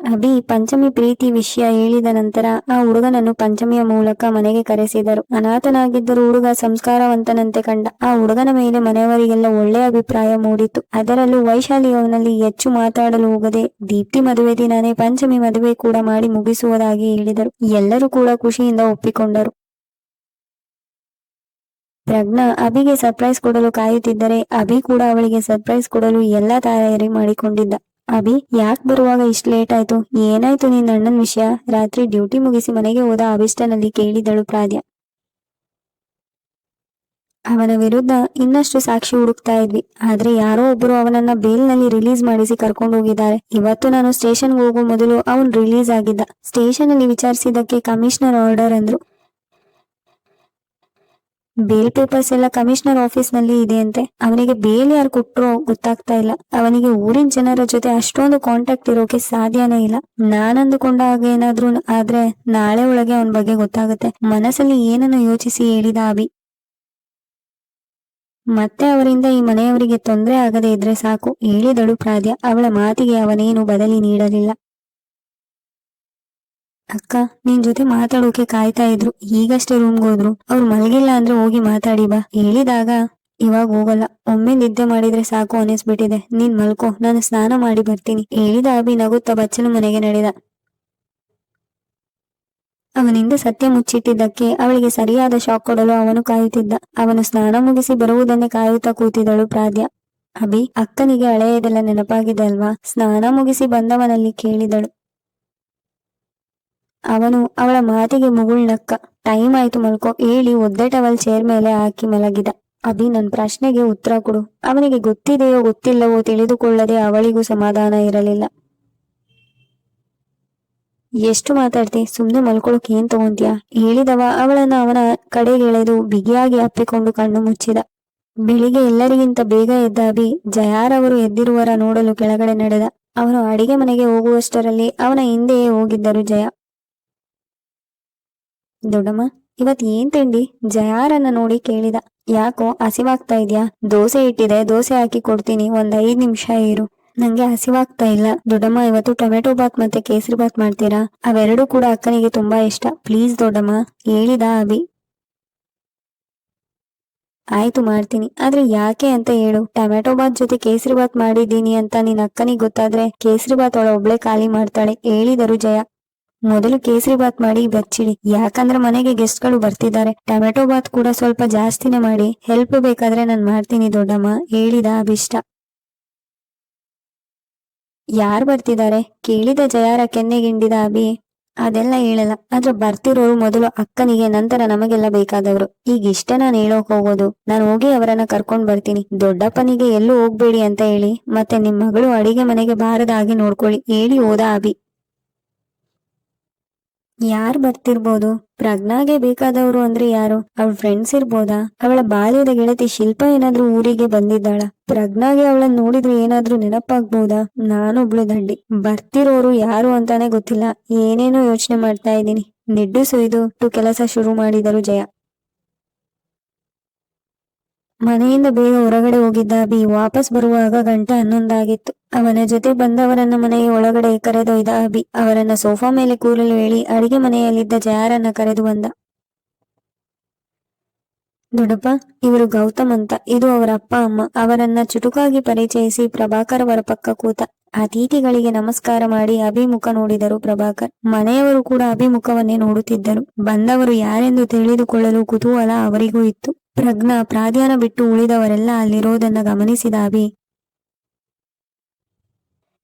ಅಭಿ ಪಂಚಮಿ ಪ್ರೀತಿ ವಿಷಯ ಹೇಳಿದ ನಂತರ ಆ ಹುಡುಗನನ್ನು ಪಂಚಮಿಯ ಮೂಲಕ ಮನೆಗೆ ಕರೆಸಿದರು. ಅನಾಥನಾಗಿದ್ದರೂ ಹುಡುಗ ಸಂಸ್ಕಾರವಂತನಂತೆ ಕಂಡ ಆ ಹುಡುಗನ ಮೇಲೆ ಮನೆಯವರಿಗೆಲ್ಲ ಒಳ್ಳೆಯ ಅಭಿಪ್ರಾಯ ಮೂಡಿತು. ಅದರಲ್ಲೂ ವೈಶಾಲಿಯವನಲ್ಲಿ ಹೆಚ್ಚು ಮಾತಾಡಲು ಹೋಗದೆ ದೀಪ್ತಿ ಮದುವೆ ದಿನಾನೇ ಪಂಚಮಿ ಮದುವೆ ಕೂಡ ಮಾಡಿ ಮುಗಿಸುವುದಾಗಿ ಹೇಳಿದರು. ಎಲ್ಲರೂ ಕೂಡ ಖುಷಿಯಿಂದ ಒಪ್ಪಿಕೊಂಡರು. ಪ್ರಜ್ಞಾ ಅಭಿಗೆ ಸರ್ಪ್ರೈಸ್ ಕೊಡಲು ಕಾಯುತ್ತಿದ್ದರೆ ಅಭಿ ಕೂಡ ಅವಳಿಗೆ ಸರ್ಪ್ರೈಸ್ ಕೊಡಲು ಎಲ್ಲಾ ತಯಾರಿ ಮಾಡಿಕೊಂಡಿದ್ದ. ಅಭಿ, ಯಾಕೆ ಬರುವಾಗ ಇಷ್ಟು ಲೇಟ್ ಆಯ್ತು? ಏನಾಯ್ತು ನಿನ್ನ ಅಣ್ಣನ ವಿಷಯ? ರಾತ್ರಿ ಡ್ಯೂಟಿ ಮುಗಿಸಿ ಮನೆಗೆ ಹೋದ ಅಭಿಷ್ಟನಲ್ಲಿ ಕೇಳಿದಳು ಪ್ರಾದ್ಯ. ಅವನ ವಿರುದ್ಧ ಇನ್ನಷ್ಟು ಸಾಕ್ಷಿ ಹುಡುಕ್ತಾ ಇದ್ವಿ. ಆದ್ರೆ ಯಾರೋ ಒಬ್ಬರು ಅವನನ್ನ ಬೇಲ್ನಲ್ಲಿ ರಿಲೀಸ್ ಮಾಡಿಸಿ ಕರ್ಕೊಂಡು ಹೋಗಿದ್ದಾರೆ. ಇವತ್ತು ನಾನು ಸ್ಟೇಷನ್ಗೆ ಹೋಗೋ ಮೊದಲು ಅವನ್ ರಿಲೀಸ್ ಆಗಿದ್ದ. ಸ್ಟೇಷನ್ ಅಲ್ಲಿ ವಿಚಾರಿಸಿದಕ್ಕೆ ಕಮಿಷನರ್ ಆರ್ಡರ್ ಅಂದ್ರು. ಬೇಲ್ ಪೇಪರ್ಸ್ ಎಲ್ಲ ಕಮಿಷನರ್ ಆಫೀಸ್ನಲ್ಲಿ ಇದೆ ಅಂತೆ ಅವನಿಗೆ ಬೇಲ್ ಯಾರು ಕೊಟ್ರು ಗೊತ್ತಾಗ್ತಾ ಇಲ್ಲ. ಅವನಿಗೆ ಊರಿನ ಜನರ ಜೊತೆ ಅಷ್ಟೊಂದು ಕಾಂಟ್ಯಾಕ್ಟ್ ಇರೋಕೆ ಸಾಧ್ಯನೇ ಇಲ್ಲ. ನಾನ್ ಅಂದುಕೊಂಡ ಹಾಗೆ ಏನಾದ್ರೂ ಆದ್ರೆ ನಾಳೆ ಒಳಗೆ ಅವನ ಬಗ್ಗೆ ಗೊತ್ತಾಗುತ್ತೆ. ಮನಸ್ಸಲ್ಲಿ ಏನನ್ನು ಯೋಚಿಸಿ ಹೇಳಿದ ಅಭಿ. ಮತ್ತೆ ಅವರಿಂದ ಈ ಮನೆಯವರಿಗೆ ತೊಂದರೆ ಆಗದೆ ಇದ್ರೆ ಸಾಕು. ಹೇಳಿದಳು ಪ್ರಾದ್ಯ. ಅವಳ ಮಾತಿಗೆ ಅವನೇನು ಬದಲಿ ನೀಡಲಿಲ್ಲ. ಅಕ್ಕ, ನಿನ್ ಜೊತೆ ಮಾತಾಡೋಕೆ ಕಾಯ್ತಾ ಇದ್ರು. ಈಗಷ್ಟೇ ರೂಮ್ಗೆ ಹೋದ್ರು. ಅವ್ರು ಮಲಗಿಲ್ಲ ಅಂದ್ರೆ ಹೋಗಿ ಮಾತಾಡಿ ಬಾ. ಹೇಳಿದಾಗ, ಇವಾಗ ಹೋಗಲ್ಲ. ಒಮ್ಮೆ ನಿದ್ದೆ ಮಾಡಿದ್ರೆ ಸಾಕು ಅನಿಸ್ಬಿಟ್ಟಿದೆ ನೀನ್ ಮಲ್ಕೋ. ನಾನು ಸ್ನಾನ ಮಾಡಿ ಬರ್ತೀನಿ. ಹೇಳಿದ ಅಭಿ ನಗುತ್ತಾ ಬಚ್ಚನ ಮನೆಗೆ ನಡೆದ. ಅವನಿಂದ ಸತ್ಯ ಮುಚ್ಚಿಟ್ಟಿದ್ದಕ್ಕೆ ಅವಳಿಗೆ ಸರಿಯಾದ ಶಾಕ್ ಕೊಡಲು ಅವನು ಕಾಯುತ್ತಿದ್ದ. ಅವನು ಸ್ನಾನ ಮುಗಿಸಿ ಬರುವುದನ್ನೇ ಕಾಯುತ್ತಾ ಕೂತಿದಳು ಪ್ರಾದ್ಯ. ಅಭಿ, ಅಕ್ಕನಿಗೆ ಹಳೆಯದೆಲ್ಲ ನೆನಪಾಗಿದೆ ಅಲ್ವಾ? ಸ್ನಾನ ಮುಗಿಸಿ ಬಂದವನಲ್ಲಿ ಕೇಳಿದಳು. ಅವನು ಅವಳ ಮಾತಿಗೆ ಮುಗುಳ್ನಕ್ಕ ಟೈಮ್ ಆಯ್ತು ಮಲ್ಕೋ, ಹೇಳಿ ಒದ್ದೆ ಟವಲ್ ಚೇರ್ ಮೇಲೆ ಹಾಕಿ ಮಲಗಿದ. ಅಭಿ ನನ್ ಪ್ರಶ್ನೆಗೆ ಉತ್ತರ ಕೊಡು. ಅವನಿಗೆ ಗೊತ್ತಿದೆಯೋ ಗೊತ್ತಿಲ್ಲವೋ ತಿಳಿದುಕೊಳ್ಳದೆ ಅವಳಿಗೂ ಸಮಾಧಾನ ಇರಲಿಲ್ಲ. ಎಷ್ಟು ಮಾತಾಡ್ತಿ? ಸುಮ್ನೆ ಮಲ್ಕೊಳಕ್ ಏನ್ ತಗೊಂತೀಯ? ಹೇಳಿದವ ಅವಳನ್ನ ಅವನ ಕಡೆಗೆಳೆದು ಬಿಗಿಯಾಗಿ ಅಪ್ಪಿಕೊಂಡು ಕಣ್ಣು ಮುಚ್ಚಿದ. ಬೆಳಿಗ್ಗೆ ಎಲ್ಲರಿಗಿಂತ ಬೇಗ ಎದ್ದ ಅಭಿ ಜಯಾರವರು ಎದ್ದಿರುವರ ನೋಡಲು ಕೆಳಗಡೆ ನಡೆದ. ಅವನು ಅಡಿಗೆ ಮನೆಗೆ ಹೋಗುವಷ್ಟರಲ್ಲಿ ಅವನ ಹಿಂದೆಯೇ ಹೋಗಿದ್ದರು ಜಯ. ದೊಡ್ಡಮ್ಮ, ಇವತ್ ಏನ್ ತಿಂಡಿ? ಜಯಾರನ್ನ ನೋಡಿ ಕೇಳಿದ. ಯಾಕೋ ಹಸಿವಾಗ್ತಾ ಇದ್ಯಾ? ದೋಸೆ ಇಟ್ಟಿದೆ, ದೋಸೆ ಹಾಕಿ ಕೊಡ್ತೀನಿ, ಒಂದ್ ಐದ್ ನಿಮಿಷ ಇರು. ನಂಗೆ ಹಸಿವಾಗ್ತಾ ಇಲ್ಲ. ದೊಡ್ಡಮ್ಮ, ಇವತ್ತು ಟೊಮೆಟೊ ಬಾತ್ ಮತ್ತೆ ಕೇಸರಿ ಬಾತ್ ಮಾಡ್ತೀರಾ? ಅವೆರಡೂ ಕೂಡ ಅಕ್ಕನಿಗೆ ತುಂಬಾ ಇಷ್ಟ. ಪ್ಲೀಸ್ ದೊಡ್ಡಮ್ಮ, ಹೇಳಿದ ಅಭಿ. ಆಯ್ತು, ಮಾಡ್ತೀನಿ. ಆದ್ರೆ ಯಾಕೆ ಅಂತ ಹೇಳು. ಟೊಮೆಟೊ ಬಾತ್ ಜೊತೆ ಕೇಸರಿ ಬಾತ್ ಮಾಡಿದ್ದೀನಿ ಅಂತ ನಿನ್ ಅಕ್ಕನಿಗೆ ಗೊತ್ತಾದ್ರೆ ಕೇಸರಿ ಬಾತ್ ಒಳ ಒಬ್ಳೆ ಖಾಲಿ ಮಾಡ್ತಾಳೆ, ಹೇಳಿದರು ಜಯ. ಮೊದಲು ಕೇಸರಿ ಬಾತ್ ಮಾಡಿ ಬಚ್ಚಿಡಿ ಯಾಕಂದ್ರೆ ಮನೆಗೆ ಗೆಸ್ಟ್ಗಳು ಬರ್ತಿದ್ದಾರೆ. ಟೊಮೆಟೊ ಬಾತ್ ಕೂಡ ಸ್ವಲ್ಪ ಜಾಸ್ತಿನೇ ಮಾಡಿ. ಹೆಲ್ಪ್ ಬೇಕಾದ್ರೆ ನಾನ್ ಮಾಡ್ತೀನಿ ದೊಡ್ಡಮ್ಮ. ಹೇಳಿದ ಅಭಿಷ್ಟ. ಯಾರು ಬರ್ತಿದ್ದಾರೆ? ಕೇಳಿದ ಜಯಾರ ಕೆನ್ನೆಗಿಂಡಿದ ಅಭಿ. ಅದೆಲ್ಲ ಹೇಳಲ್ಲ. ಆದ್ರೆ ಬರ್ತಿರೋರು ಮೊದಲು ಅಕ್ಕನಿಗೆ, ನಂತರ ನಮಗೆಲ್ಲ ಬೇಕಾದವರು. ಈಗ ಇಷ್ಟ ನಾನು ಹೇಳೋಕ್ ಹೋಗೋದು. ನಾನು ಹೋಗಿ ಅವರನ್ನ ಕರ್ಕೊಂಡ್ ಬರ್ತೀನಿ. ದೊಡ್ಡಪ್ಪನಿಗೆ ಎಲ್ಲೂ ಹೋಗ್ಬೇಡಿ ಅಂತ ಹೇಳಿ. ಮತ್ತೆ ನಿಮ್ ಮಗಳು ಅಡಿಗೆ ಮನೆಗೆ ಬಾರದ ಹಾಗೆ ನೋಡ್ಕೊಳ್ಳಿ. ಹೇಳಿ ಹೋದ ಅಭಿ. ಯಾರು ಬರ್ತಿರ್ಬೋದು? ಪ್ರಜ್ಞಾಗೆ ಬೇಕಾದವರು ಅಂದ್ರೆ ಯಾರು? ಅವಳ ಫ್ರೆಂಡ್ಸ್ ಇರ್ಬೋದಾ? ಅವಳ ಬಾಲ್ಯದ ಗೆಳತಿ ಶಿಲ್ಪ ಏನಾದ್ರು ಊರಿಗೆ ಬಂದಿದ್ದಾಳ? ಪ್ರಜ್ಞಾಗೆ ಅವಳನ್ನ ನೋಡಿದ್ರೆ ಏನಾದ್ರೂ ನೆನಪಾಗ್ಬೋದಾ? ನಾನೊಬ್ಳು ದಂಡಿ. ಬರ್ತಿರೋರು ಯಾರು ಅಂತಾನೆ ಗೊತ್ತಿಲ್ಲ. ಏನೇನೋ ಯೋಚನೆ ಮಾಡ್ತಾ ಇದ್ದೀನಿ. ನಿಡ್ಡು ಸುಯ್ದು ಕೆಲಸ ಶುರು ಮಾಡಿದರು ಜಯ. ಮನೆಯಿಂದ ಬೇಗ ಹೊರಗಡೆ ಹೋಗಿದ್ದ ಅಭಿ ವಾಪಸ್ ಬರುವಾಗ ಗಂಟೆ ಹನ್ನೊಂದಾಗಿತ್ತು. ಅವನ ಜೊತೆ ಬಂದವರನ್ನ ಮನೆಗೆ ಒಳಗಡೆ ಕರೆದೊಯ್ದ ಅಭಿ. ಅವರನ್ನ ಸೋಫಾ ಮೇಲೆ ಕೂರಲು ಹೇಳಿ ಅಡಿಗೆ ಮನೆಯಲ್ಲಿದ್ದ ಜಯಾರನ್ನ ಕರೆದು ಬಂದ. ದೊಡಪ್ಪ ಇವರು ಗೌತಮ್ ಅಂತ. ಇದು ಅವರ ಅಪ್ಪ, ಅಮ್ಮ. ಅವರನ್ನ ಚುಟುಕಾಗಿ ಪರಿಚಯಿಸಿ ಪ್ರಭಾಕರ್ ಅವರ ಪಕ್ಕ ಕೂತ. ಅತಿಥಿಗಳಿಗೆ ನಮಸ್ಕಾರ ಮಾಡಿ ಅಭಿಮುಖ ನೋಡಿದರು ಪ್ರಭಾಕರ್. ಮನೆಯವರು ಕೂಡ ಅಭಿಮುಖವನ್ನೇ ನೋಡುತ್ತಿದ್ದರು. ಬಂದವರು ಯಾರೆಂದು ತಿಳಿದುಕೊಳ್ಳಲು ಕುತೂಹಲ ಅವರಿಗೂ ಇತ್ತು. ಪ್ರಜ್ಞಾ ಪ್ರಾಧ್ಯಾನ ಬಿಟ್ಟು ಉಳಿದವರೆಲ್ಲ ಅಲ್ಲಿರೋದನ್ನ ಗಮನಿಸಿದ ಅಭಿ.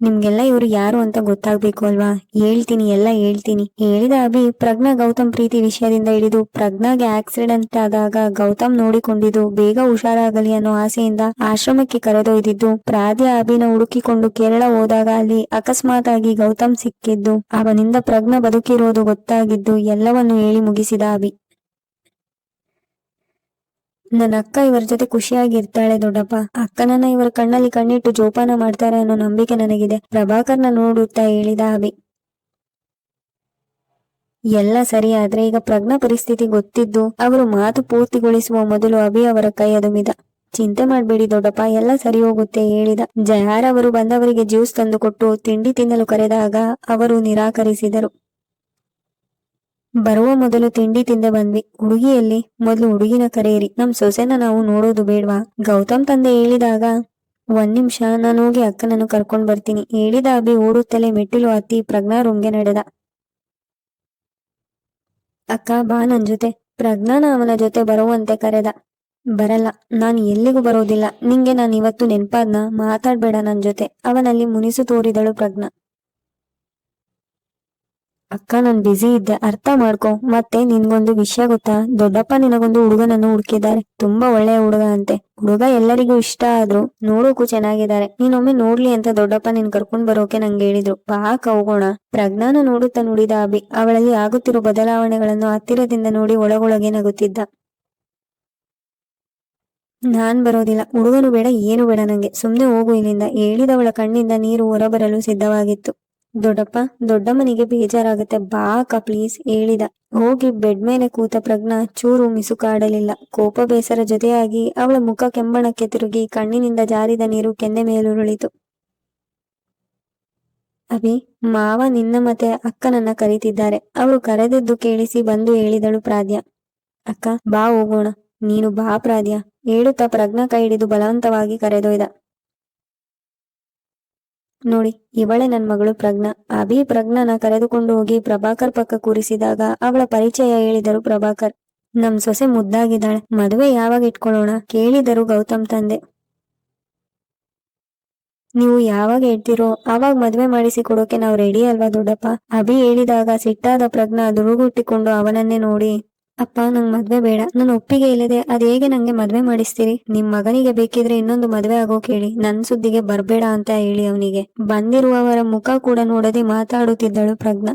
ನಿಮ್ಗೆಲ್ಲ ಇವರು ಯಾರು ಅಂತ ಗೊತ್ತಾಗ್ಬೇಕು ಅಲ್ವಾ? ಹೇಳ್ತೀನಿ, ಎಲ್ಲ ಹೇಳ್ತೀನಿ. ಹೇಳಿದ ಅಭಿ, ಪ್ರಜ್ಞಾ ಗೌತಮ್ ಪ್ರೀತಿ ವಿಷಯದಿಂದ ಹಿಡಿದು ಪ್ರಜ್ಞಾಗೆ ಆಕ್ಸಿಡೆಂಟ್ ಆದಾಗ ಗೌತಮ್ ನೋಡಿಕೊಂಡಿದ್ದು ಬೇಗ ಹುಷಾರಾಗಲಿ ಅನ್ನೋ ಆಸೆಯಿಂದ ಆಶ್ರಮಕ್ಕೆ ಕರೆದೊಯ್ದಿದ್ದು. ಪ್ರಾದ್ಯ ಅಭಿನ ಹುಡುಕಿಕೊಂಡು ಕೇರಳ ಹೋದಾಗ ಅಲ್ಲಿ ಅಕಸ್ಮಾತ್ ಆಗಿ ಗೌತಮ್ ಸಿಕ್ಕಿದ್ದು. ಅವನಿಂದ ಪ್ರಜ್ಞಾ ಬದುಕಿರೋದು ಗೊತ್ತಾಗಿದ್ದು ಎಲ್ಲವನ್ನು ಹೇಳಿ ಮುಗಿಸಿದ ಅಭಿ. ನನ್ನ ಅಕ್ಕ ಇವರ ಜೊತೆ ಖುಷಿಯಾಗಿ ಇರ್ತಾಳೆ ದೊಡ್ಡಪ್ಪ. ಅಕ್ಕನನ್ನ ಇವರ ಕಣ್ಣಲ್ಲಿ ಕಣ್ಣಿಟ್ಟು ಜೋಪಾನ ಮಾಡ್ತಾರೆ ಅನ್ನೋ ನಂಬಿಕೆ ನನಗಿದೆ. ಪ್ರಭಾಕರ್ನ ನೋಡುತ್ತಾ ಹೇಳಿದ ಅಭಿ. ಎಲ್ಲ ಸರಿ ಆದ್ರೆ ಈಗ ಪ್ರಜ್ಞಾ ಪರಿಸ್ಥಿತಿ ಗೊತ್ತಿದ್ದು ಅವರು ಮಾತು ಪೂರ್ತಿಗೊಳಿಸುವ ಮೊದಲು ಅಭಿ ಅವರ ಕೈ ಅದುಮಿದ. ಚಿಂತೆ ಮಾಡಬೇಡಿ ದೊಡ್ಡಪ್ಪ, ಎಲ್ಲ ಸರಿ ಹೋಗುತ್ತೆ ಹೇಳಿದ. ಜಯಾರ್ ಅವರು ಬಂದವರಿಗೆ ಜ್ಯೂಸ್ ತಂದುಕೊಟ್ಟು ತಿಂಡಿ ತಿನ್ನಲು ಕರೆದಾಗ ಅವರು ನಿರಾಕರಿಸಿದರು. ಬರುವ ಮೊದಲು ತಿಂಡಿ ತಿಂದ ಬಂದ್ವಿ. ಹುಡುಗಿಯಲ್ಲಿ ಮೊದಲು ಹುಡುಗಿನ ಕರೆಯಿರಿ. ನಮ್ ಸೊಸೆನ ನಾವು ನೋಡೋದು ಬೇಡ್ವಾ? ಗೌತಮ್ ತಂದೆ ಹೇಳಿದಾಗ, ಒಂದ್ ನಿಮಿಷ, ನಾನು ಹೋಗಿ ಅಕ್ಕನನ್ನು ಕರ್ಕೊಂಡ್ ಬರ್ತೀನಿ. ಹೇಳಿದ ಅಭಿ ಓಡುತ್ತಲೇ ಮೆಟ್ಟಿಲು ಹತ್ತಿ ಪ್ರಜ್ಞಾ ರೂಮ್ಗೆ ನಡೆದ. ಅಕ್ಕ, ಬಾ ನನ್ ಜೊತೆ. ಪ್ರಜ್ಞಾನ ಅವನ ಜೊತೆ ಬರುವಂತೆ ಕರೆದ. ಬರಲ್ಲ, ನಾನು ಎಲ್ಲಿಗೂ ಬರೋದಿಲ್ಲ. ನಿಂಗೆ ನಾನು ಇವತ್ತು ನೆನ್ಪಾದ್ನ? ಮಾತಾಡ್ಬೇಡ ನನ್ ಜೊತೆ. ಅವನಲ್ಲಿ ಮುನಿಸು ತೋರಿದಳು ಪ್ರಜ್ಞಾ. ಅಕ್ಕ ನಾನ್ ಬ್ಯುಸಿ ಇದ್ದೆ, ಅರ್ಥ ಮಾಡ್ಕೊ. ಮತ್ತೆ ನಿನ್ಗೊಂದು ವಿಷಯ ಗೊತ್ತಾ? ದೊಡ್ಡಪ್ಪ ನಿನಗೊಂದು ಹುಡುಗನನ್ನು ಹುಡುಕಿದ್ದಾರೆ. ತುಂಬಾ ಒಳ್ಳೆಯ ಹುಡುಗ ಅಂತೆ. ಹುಡುಗ ಎಲ್ಲರಿಗೂ ಇಷ್ಟ ಆದ್ರೂ ನೋಡೋಕು ಚೆನ್ನಾಗಿದ್ದಾರೆ. ನೀನೊಮ್ಮೆ ನೋಡ್ಲಿ ಅಂತ ದೊಡ್ಡಪ್ಪ ನಿನ್ ಕರ್ಕೊಂಡ್ ಬರೋಕೆ ನಂಗೆ ಹೇಳಿದ್ರು. ಬಾ ಹೋಗೋಣ. ಪ್ರಜ್ಞಾನ ನೋಡುತ್ತಾ ನುಡಿದ ಅಭಿ. ಅವಳಲ್ಲಿ ಆಗುತ್ತಿರುವ ಬದಲಾವಣೆಗಳನ್ನು ಹತ್ತಿರದಿಂದ ನೋಡಿ ಒಳಗೊಳಗೆ ನಗುತ್ತಿದ್ದ. ನಾನ್ ಬರೋದಿಲ್ಲ. ಹುಡುಗನು ಬೇಡ, ಏನು ಬೇಡ ನಂಗೆ. ಸುಮ್ನೆ ಹೋಗು ಇಲ್ಲಿಂದ. ಹೇಳಿದವಳ ಕಣ್ಣಿಂದ ನೀರು ಹೊರಬರಲು ಸಿದ್ಧವಾಗಿತ್ತು. ದೊಡ್ಡಪ್ಪ, ದೊಡ್ಡಮ್ಮನಿಗೆ ಬೇಜಾರಾಗುತ್ತೆ. ಬಾ ಪ್ಲೀಸ್ ಹೇಳಿದ. ಹೋಗಿ ಬೆಡ್ ಮೇಲೆ ಕೂತ ಪ್ರಜ್ಞಾ ಚೂರು ಮಿಸುಕಾಡಲಿಲ್ಲ ಕೋಪ ಬೇಸರ ಜೊತೆಯಾಗಿ ಅವಳ ಮುಖ ಕೆಂಬಣಕ್ಕೆ ತಿರುಗಿ ಕಣ್ಣಿನಿಂದ ಜಾರಿದ ನೀರು ಕೆನ್ನೆ ಮೇಲುರುಳಿತು ಅಭಿ, ಮಾವ ನಿನ್ನ ಮತ್ತೆ ಅಕ್ಕನನ್ನ ಕರೀತಿದ್ದಾರೆ. ಅವರು ಕರೆದದ್ದು ಕೇಳಿಸಿ ಬಂದು ಹೇಳಿದಳು ಪ್ರಾದ್ಯ ಅಕ್ಕ, ಬಾ ಹೋಗೋಣ. ನೀನು ಬಾ ಪ್ರಾದ್ಯ ಹೇಳುತ್ತಾ ಪ್ರಜ್ಞಾ ಕೈ ಹಿಡಿದು ಬಲವಂತವಾಗಿ ಕರೆದೊಯ್ದ. ನೋಡಿ, ಇವಳೆ ನನ್ ಮಗಳು ಪ್ರಜ್ಞಾ. ಅಭಿ ಪ್ರಜ್ಞಾನ ಕರೆದುಕೊಂಡು ಹೋಗಿ ಪ್ರಭಾಕರ್ ಪಕ್ಕ ಕೂರಿಸಿದಾಗ ಅವಳ ಪರಿಚಯ ಹೇಳಿದರು ಪ್ರಭಾಕರ್. ನಮ್ ಸೊಸೆ ಮುದ್ದಾಗಿದ್ದಾಳೆ, ಮದುವೆ ಯಾವಾಗ ಇಟ್ಕೊಳ್ಳೋಣ ಕೇಳಿದರು ಗೌತಮ್ ತಂದೆ. ನೀವು ಯಾವಾಗ ಹೇಳ್ತಿರೋ ಅವಾಗ ಮದ್ವೆ ಮಾಡಿಸಿ ಕೊಡೋಕೆ ನಾವು ರೆಡಿ ಅಲ್ವಾ ದೊಡ್ಡಪ್ಪ? ಅಭಿ ಹೇಳಿದಾಗ ಸಿಟ್ಟಾದ ಪ್ರಜ್ಞಾ ದುರುಗುಟ್ಟಿಕೊಂಡು ಅವನನ್ನೇ ನೋಡಿ ಅಪ್ಪ, ನಂಗ್ ಮದ್ವೆ ಬೇಡ. ನನ್ನ ಒಪ್ಪಿಗೆ ಇಲ್ಲದೆ ಅದ್ ಹೇಗೆ ನಂಗೆ ಮದ್ವೆ ಮಾಡಿಸ್ತೀರಿ? ನಿಮ್ ಮಗನಿಗೆ ಬೇಕಿದ್ರೆ ಇನ್ನೊಂದು ಮದ್ವೆ ಆಗೋ ಹೇಳಿ ನನ್ ಸುದ್ದಿಗೆ ಬರ್ಬೇಡ ಅಂತ ಹೇಳಿ ಅವನಿಗೆ. ಬಂದಿರುವವರ ಮುಖ ಕೂಡ ನೋಡದೆ ಮಾತಾಡುತ್ತಿದ್ದಳು ಪ್ರಜ್ಞಾ.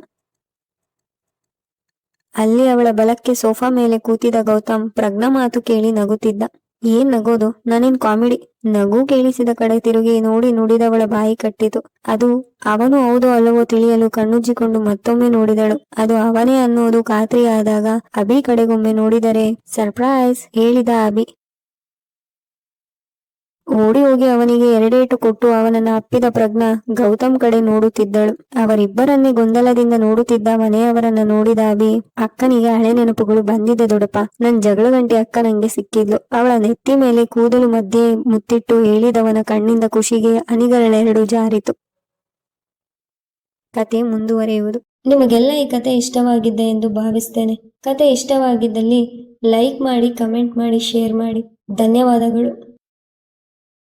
ಅಲ್ಲಿ ಅವಳ ಬಲಕ್ಕೆ ಸೋಫಾ ಮೇಲೆ ಕೂತಿದ್ದ ಗೌತಮ್ ಪ್ರಜ್ಞಾ ಮಾತು ಕೇಳಿ ನಗುತ್ತಿದ್ದ. ಏನ್ ನಗೋದು? ನಾನೇನ್ ಕಾಮಿಡಿ. ನಗು ಕೇಳಿಸಿದ ಕಡೆ ತಿರುಗಿ ನೋಡಿ ನುಡಿದವಳ ಬಾಯಿ ಕಟ್ಟಿತು. ಅದು ಅವನು ಹೌದೋ ಅಲ್ಲವೋ ತಿಳಿಯಲು ಕಣ್ಣುಜ್ಜಿಕೊಂಡು ಮತ್ತೊಮ್ಮೆ ನೋಡಿದಳು. ಅದು ಅವನೇ ಅನ್ನೋದು ಖಾತ್ರಿಯಾದಾಗ ಅಭಿ ಕಡೆಗೊಮ್ಮೆ ನೋಡಿದರೆ, ಸರ್ಪ್ರೈಸ್! ಹೇಳಿದ ಅಭಿ. ಓಡಿ ಹೋಗಿ ಅವನಿಗೆ ಎರಡೇಟು ಕೊಟ್ಟು ಅವನನ್ನ ಅಪ್ಪಿದ ಪ್ರಜ್ಞಾ ಗೌತಮ್ ಕಡೆ ನೋಡುತ್ತಿದ್ದಳು. ಅವರಿಬ್ಬರನ್ನೇ ಗೊಂದಲದಿಂದ ನೋಡುತ್ತಿದ್ದ ಮನೆಯವರನ್ನ ನೋಡಿದ ಅಭಿ, ಅಕ್ಕನಿಗೆ ಹಳೆ ನೆನಪುಗಳು ಬಂದಿದೆ ದೊಡಪ್ಪ ನನ್ ಜಗಳ ಗಂಟೆ ಅಕ್ಕ ನಂಗೆ ಸಿಕ್ಕಿದ್ಲು. ಅವಳ ನೆತ್ತಿ ಮೇಲೆ ಕೂದಲು ಮಧ್ಯೆ ಮುತ್ತಿಟ್ಟು ಹೇಳಿದವನ ಕಣ್ಣಿಂದ ಖುಷಿಗೆ ಹನಿಗಳೆರಡು ಜಾರಿತು. ಕತೆ ಮುಂದುವರೆಯುವುದು. ನಿಮಗೆಲ್ಲ ಈ ಕತೆ ಇಷ್ಟವಾಗಿದ್ದೆ ಎಂದು ಭಾವಿಸ್ತೇನೆ. ಕತೆ ಇಷ್ಟವಾಗಿದ್ದಲ್ಲಿ ಲೈಕ್ ಮಾಡಿ, ಕಮೆಂಟ್ ಮಾಡಿ, ಶೇರ್ ಮಾಡಿ. ಧನ್ಯವಾದಗಳು.